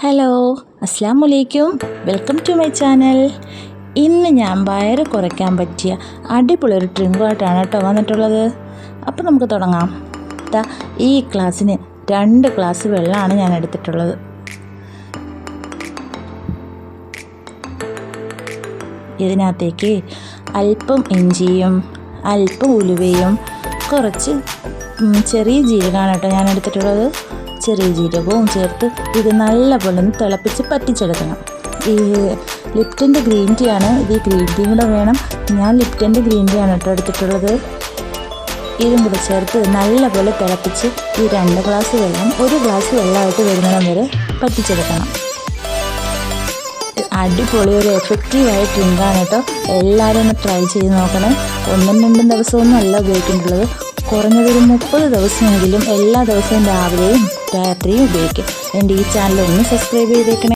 Hello അസ്സാം വലൈക്കും welcome to my channel. ഇന്ന് ഞാൻ വയറ് കുറയ്ക്കാൻ പറ്റിയ അടിപൊളി ഒരു ട്രിങ്കുമായിട്ടാണ് കേട്ടോ വന്നിട്ടുള്ളത്. അപ്പോൾ നമുക്ക് തുടങ്ങാം. ഈ ഗ്ലാസ്സിന് രണ്ട് ഗ്ലാസ് വെള്ളമാണ് ഞാൻ എടുത്തിട്ടുള്ളത്. ഇതിനകത്തേക്ക് അല്പം ഇഞ്ചിയും അല്പം ഉലുവയും കുറച്ച് ചെറിയ ജീരകമാണ് കേട്ടോ ഞാൻ എടുത്തിട്ടുള്ളത്. ചെറിയ ജീരകവും ചേർത്ത് ഇത് നല്ലപോലെ ഒന്ന് തിളപ്പിച്ച് പറ്റിച്ചെടുക്കണം. ഈ ലിപ്റ്റന്റെ ഗ്രീൻ ടീ ആണ്. ഇത് ഗ്രീൻ ടീ കൂടെ വേണം. ഞാൻ ലിപ്റ്റന്റെ ഗ്രീൻ ടീ ആണ് കേട്ടോ എടുത്തിട്ടുള്ളത്. ഇതും കൂടെ ചേർത്ത് നല്ലപോലെ തിളപ്പിച്ച് ഈ രണ്ട് ഗ്ലാസ് വെള്ളം ഒരു ഗ്ലാസ് വെള്ളമായിട്ട് വരുന്നിടം വരെ പറ്റിച്ചെടുക്കണം. അടിപൊളി ഒരു എഫക്റ്റീവായ ഡ്രിങ്കാണ് കേട്ടോ. എല്ലാവരും ഒന്ന് ട്രൈ ചെയ്ത് നോക്കണേ. ഒന്നും രണ്ടും ദിവസമൊന്നും അല്ല ഉപയോഗിക്കേണ്ടുള്ളത് കുറഞ്ഞതൊരു മുപ്പത് ദിവസമെങ്കിലും എല്ലാ ദിവസവും രാവിലെയും രാത്രിയും ഉപയോഗിക്കും. എന്റെ ഈ ചാനൽ ഒന്ന് സബ്സ്ക്രൈബ് ചെയ്തേക്കണേ.